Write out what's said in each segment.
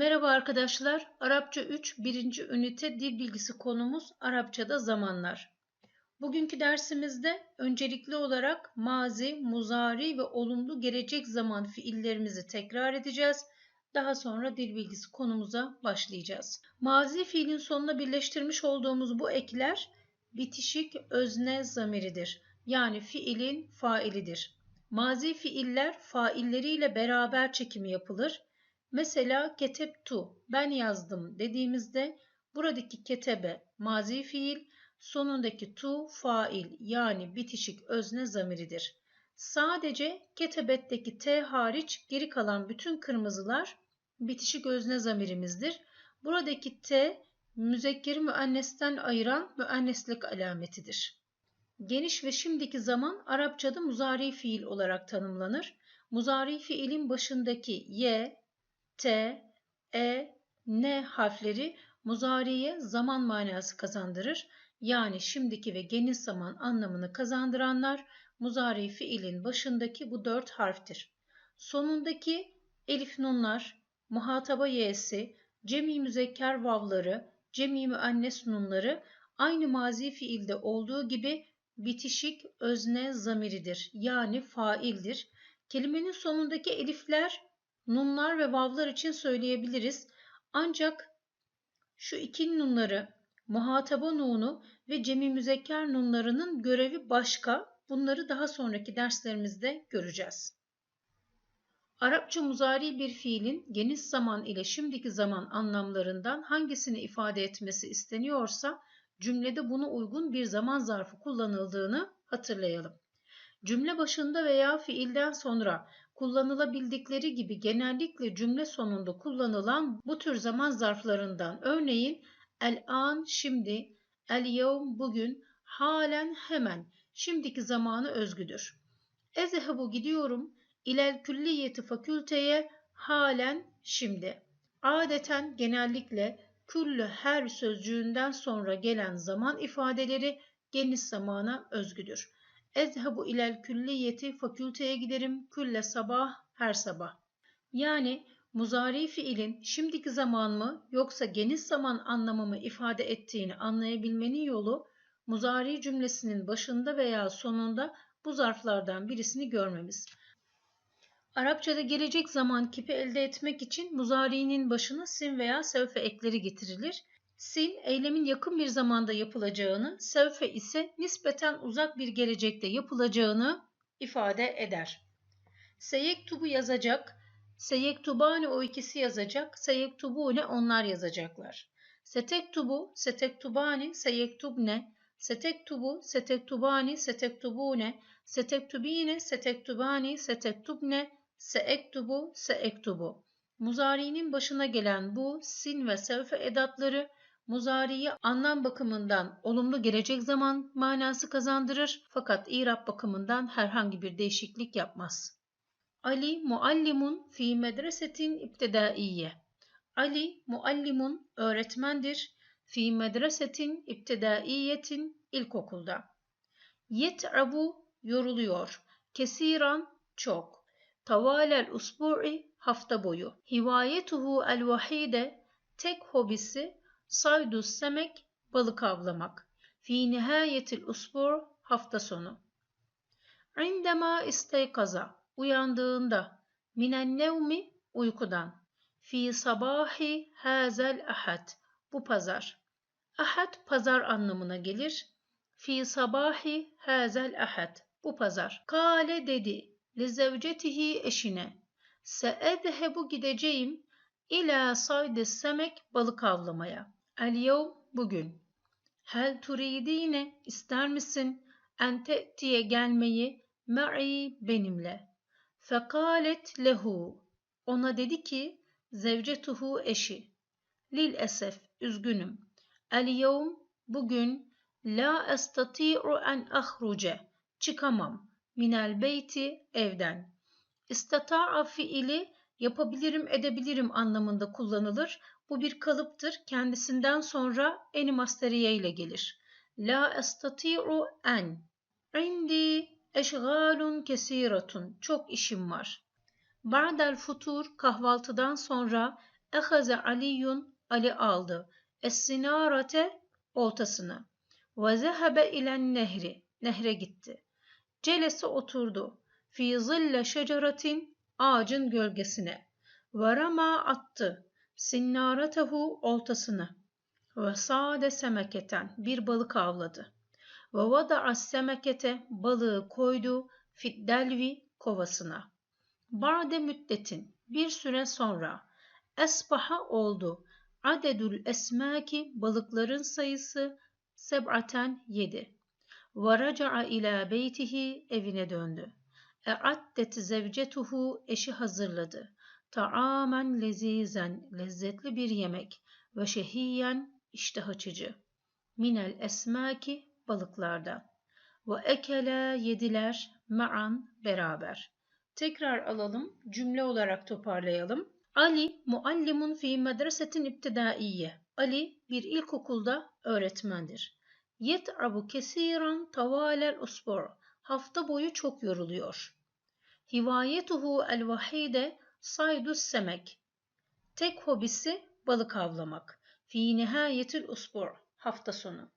Merhaba arkadaşlar. Arapça 3 birinci ünite dil bilgisi konumuz Arapçada zamanlar. Bugünkü dersimizde öncelikli olarak mazi, muzari ve olumlu gelecek zaman fiillerimizi tekrar edeceğiz. Daha sonra dil bilgisi konumuza başlayacağız. Mazi fiilin sonuna birleştirmiş olduğumuz bu ekler bitişik özne zamiridir. Yani fiilin failidir. Mazi fiiller failleriyle beraber çekimi yapılır Mesela keteptu ben yazdım dediğimizde buradaki ketebe mazi fiil, sonundaki tu fail yani bitişik özne zamiridir. Sadece ketebetteki t hariç geri kalan bütün kırmızılar bitişik özne zamirimizdir. Buradaki t müzekkeri müennesten ayıran müenneslik alametidir. Geniş ve şimdiki zaman Arapçada muzari fiil olarak tanımlanır. Muzari fiilin başındaki y, T, E, N harfleri muzariye zaman manası kazandırır. Yani şimdiki ve geniş zaman anlamını kazandıranlar muzari fiilin başındaki bu dört harftir. Sonundaki elif nunlar, muhataba y'si, cemi müzekker vavları, cemi müennes nunları aynı mazi fiilde olduğu gibi bitişik özne zamiridir. Yani faildir. Kelimenin sonundaki elifler nunlar ve vavlar için söyleyebiliriz. Ancak şu iki nunları muhataba nunu ve cemi müzekker nunlarının görevi başka. Bunları daha sonraki derslerimizde göreceğiz. Arapça muzari bir fiilin geniş zaman ile şimdiki zaman anlamlarından hangisini ifade etmesi isteniyorsa cümlede buna uygun bir zaman zarfı kullanıldığını hatırlayalım. Cümle başında veya fiilden sonra kullanılabildikleri gibi genellikle cümle sonunda kullanılan bu tür zaman zarflarından örneğin el-an şimdi, el-yevm bugün, halen hemen şimdiki zamanı özgüdür. Ezehebu gidiyorum, ilel külliyeti fakülteye halen şimdi. Adeten genellikle küllü her sözcüğünden sonra gelen zaman ifadeleri geniş zamana özgüdür. Ezhebu ilel külliyeti fakülteye giderim külle sabah her sabah. Yani muzari fiilin şimdiki zaman mı yoksa geniş zaman anlamı mı ifade ettiğini anlayabilmenin yolu muzari cümlesinin başında veya sonunda bu zarflardan birisini görmemiz. Arapçada gelecek zaman kipi elde etmek için muzari'nin başına sin veya sevfe ekleri getirilir. Sin eylemin yakın bir zamanda yapılacağını, sevfe ise nispeten uzak bir gelecekte yapılacağını ifade eder. Seyektubu yazacak, seyektubani o ikisi yazacak, seyektubune onlar yazacaklar. Setektubu, setektubani, seyektubne, setektubu, setektubani, setektubune, setektubine, setektubani, setektubne, seektubu, seektubu. Muzari'nin başına gelen bu sin ve sevfe edatları muzariyi anlam bakımından olumlu gelecek zaman manası kazandırır fakat İrab bakımından herhangi bir değişiklik yapmaz. Ali muallimun fi medresetin ibtidaiye. Ali muallimun öğretmendir fi medresetin ibtidaiyetin ilkokulda. Yet'abu yoruluyor. Kesiran çok. Tavalel usbu'i hafta boyu. Hivayetuhu el vahide tek hobisi Saydu semek balık avlamak. Fi nihayetil usbur hafta sonu. İndema isteykaza uyandığında minen nevmi uykudan. Fi sabahi hazel ahad bu pazar. Ahad pazar anlamına gelir. Fi sabahi hazel ahad bu pazar. Kale dedi li zevcetihi eşine. Seedhebu gideceğim ila sayde semek balık avlamaya. El yevm bugün. Hel turidine ister misin en te'tiye gelmeyi ma'i benimle. Fekalet lehu ona dedi ki zevcetuhu eşi. Lil esef üzgünüm. El yevm bugün la estati'u en ahruce çıkamam minel beyti evden. İstata'a fiili yapabilirim edebilirim anlamında kullanılır. Bu bir kalıptır. Kendisinden sonra eni masteriye ile gelir. La estati'u en. İndi eşgalun kesiratun. Çok işim var. Ba'del futur kahvaltıdan sonra Ehaze Aliyun Ali aldı. Es-sinarate oltasını. Ve zehebe ilen nehri. Nehre gitti. Celese oturdu. Fi zille şeceratin ağacın gölgesine. Ve rama attı. Sinnaratehu oltasını. Ve sade semeketen bir balık avladı. Ve vada'a semekete balığı koydu fiddelvi kovasına. Ba'de müddetin bir süre sonra esbaha oldu. Adedül esmaki balıkların sayısı seb'aten yedi. Ve raca'a ila beytihi evine döndü. E'addet zevcetuhu eşi hazırladı. Ta'amen lezizen lezzetli bir yemek ve şehiyen iştah açıcı. Minel esmaki balıklardan. Ve ekele yediler ma'an beraber. Tekrar alalım, cümle olarak toparlayalım. Ali muallimun fi medresetin ibtidaiye. Ali bir ilkokulda öğretmendir. Yet'abu kesiran tavalel usbur. Hafta boyu çok yoruluyor. Hivayetuhu el vahide saydus semek. Tek hobisi balık avlamak. Fi nihayetil usbur. Hafta sonu.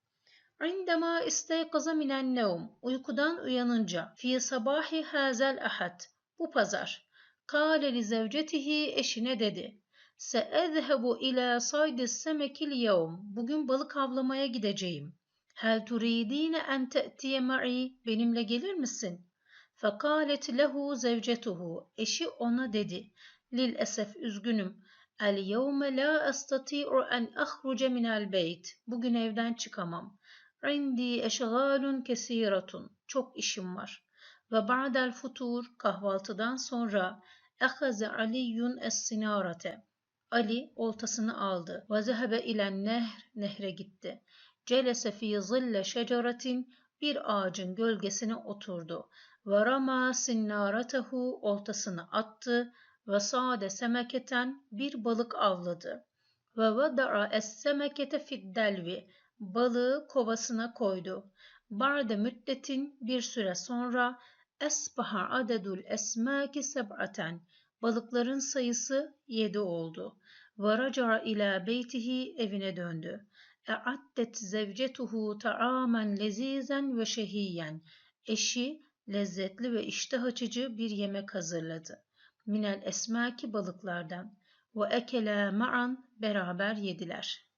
عندما استيقظ من النوم uykudan uyanınca fi sabahi hazel ahad bu pazar kâle li zevcetihi eşine dedi seezhebu ila saydi semekil yevm bugün balık avlamaya gideceğim hel turidine en te'tiye ma'i benimle gelir misin fekalet lehu zevcetuhu eşi ona dedi lil esef üzgünüm el yevme la estati'u en ahruce minel beyt bugün evden çıkamam İndi eşgalun kesiratun. Çok işim var. Ve ba'del futur kahvaltıdan sonra ehaze Aliyun es-sinarate. Ali oltasını aldı. Ve zehebe ilen nehr nehre gitti. Celese fi zille şeceretin bir ağacın gölgesine oturdu. Ve rama sinnaratehu oltasını attı ve sade semeketen bir balık avladı. Ve vada'a es-semekete fiddelvi balığı kovasına koydu. Barde müddetin bir süre sonra esbaha adedul esmaki seb'aten balıkların sayısı yedi oldu. Varaca ila beytihi evine döndü. E'addet zevcetuhu ta'amen lezizen ve şehiyen. Eşi lezzetli ve iştah açıcı bir yemek hazırladı. Minel esmaki balıklardan. Ve ekela ma'an beraber yediler.